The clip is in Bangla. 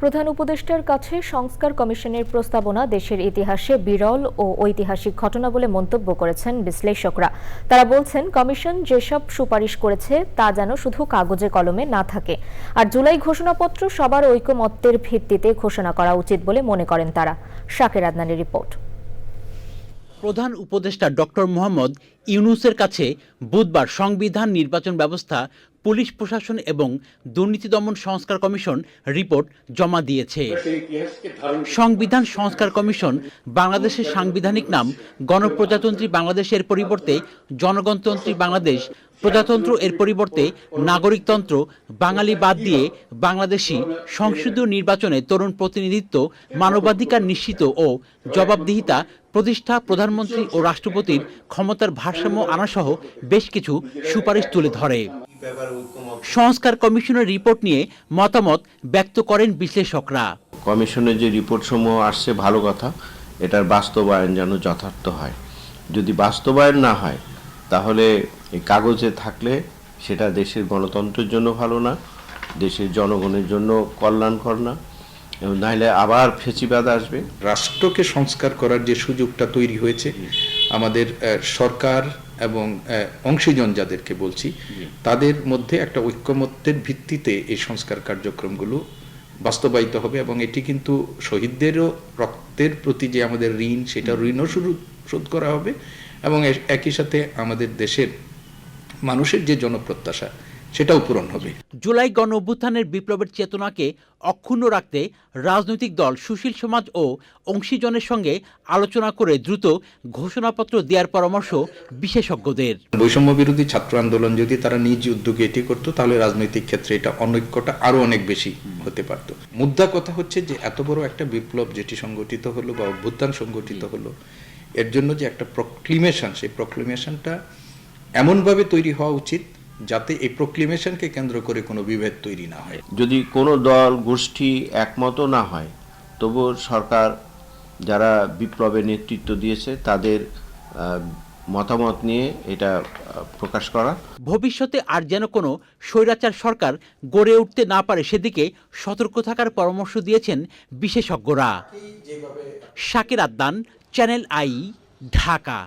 প্রধান উপদেষ্টার কাছে সংস্কার কমিশনের প্রস্তাবনা দেশের ইতিহাসে বিরল ও ঐতিহাসিক ঘটনা বলে মন্তব্য করেছেন বিশ্লেষকরা। তারা বলছেন, কমিশন যেসব সুপারিশ করেছে, তা যেন শুধু কাগজে কলমে না থাকে। আর জুলাই ঘোষণাপত্র সবার ঐকমত্যের ভিত্তিতে ঘোষণা করা উচিত বলে মনে করেন তারা। শাকের আদনানের রিপোর্ট। প্রধান উপদেষ্টা ডক্টর মোহাম্মদ ইউনুসের কাছে বুধবার সংবিধান নির্বাচন ব্যবস্থা পুলিশ প্রশাসন এবং দুর্নীতি দমন সংস্কার কমিশন রিপোর্ট জমা দিয়েছে। সংবিধান সংস্কার কমিশন বাংলাদেশের সাংবিধানিক নাম, গণপ্রজাতন্ত্রী বাংলাদেশের পরিবর্তে জনগণতন্ত্রী বাংলাদেশ, প্রজাতন্ত্র এর পরিবর্তে নাগরিকতন্ত্র, বাঙালি বাদ দিয়ে বাংলাদেশি সংসদীয় নির্বাচনে তরুণ প্রতিনিধিত্ব, মানবাধিকার নিশ্চিত ও জবাবদিহিতা, প্রতিষ্ঠা, প্রধানমন্ত্রী ও রাষ্ট্রপতির ক্ষমতার ভারসাম্য আনাসহ বেশ কিছু সুপারিশ তুলে ধরে। সংস্কার কমিশনের রিপোর্ট নিয়ে মতামত ব্যক্ত করেন বিশ্লেষকরা। কমিশনের যে রিপোর্ট সমূহ আসছে ভালো কথা এটার বাস্তবায়ন যেন যথার্থ হয়। যদি বাস্তবায়ন না হয় তাহলে কাগজে থাকলে সেটা দেশের গণতন্ত্রের জন্য ভালো না দেশের জনগণের জন্য কল্যাণকর না এবং নাহলে আবার ফেঁচিবাদ আসবে। রাষ্ট্রকে সংস্কার করার যে সুযোগটা তৈরি হয়েছে আমাদের সরকার এবং অংশীজন যাদেরকে বলছি তাদের মধ্যে একটা ঐক্যমত্যের ভিত্তিতে এই সংস্কার কার্যক্রমগুলো বাস্তবায়িত হবে এবং এটি কিন্তু শহীদদেরও রক্তের প্রতি যে আমাদের ঋণ সেটা ঋণও শুরু শোধ করা হবে এবং একই সাথে আমাদের দেশের মানুষের যে জনপ্রত্যাশা সেটাও পূরণ হবে। জুলাই গণ অভ্যুত্থানের বিপ্লবের চেতনাকে অক্ষুণ্ণ রাখতে রাজনৈতিক দল সুশীল সমাজ ও অংশীজনের সঙ্গে আলোচনা করে দ্রুত ঘোষণাপত্র দেওয়ার পরামর্শ বিশেষজ্ঞদের। বৈষম্য বিরোধী ছাত্র আন্দোলন যদি তারা নিজ উদ্যোগে এটি করতো তাহলে রাজনৈতিক ক্ষেত্রে এটা অনৈক্যটা আরও অনেক বেশি হতে পারত। মুদ্রা কথা হচ্ছে যে এত বড় একটা বিপ্লব যেটি সংগঠিত হলো বা অভ্যুত্থান সংগঠিত হলো এর জন্য যে একটা প্রক্লিমেশন সেই প্রক্লিমেশনটা এমনভাবে তৈরি হওয়া উচিত যাতে এই প্রক্লিমেশনকে কেন্দ্র করে কোনো বিভেদ তৈরি না হয়। যদি কোনো দল গোষ্ঠী একমত না হয় তবুও সরকার যারা বিপ্লবের নেতৃত্ব দিয়েছে তাদের মতামত নিয়ে এটা প্রকাশ করা। ভবিষ্যতে আর যেন কোনো স্বৈরাচার সরকার গড়ে উঠতে না পারে সেদিকে সতর্ক থাকার পরামর্শ দিয়েছেন বিশেষজ্ঞরা। Shakir Addan channel I Dhaka.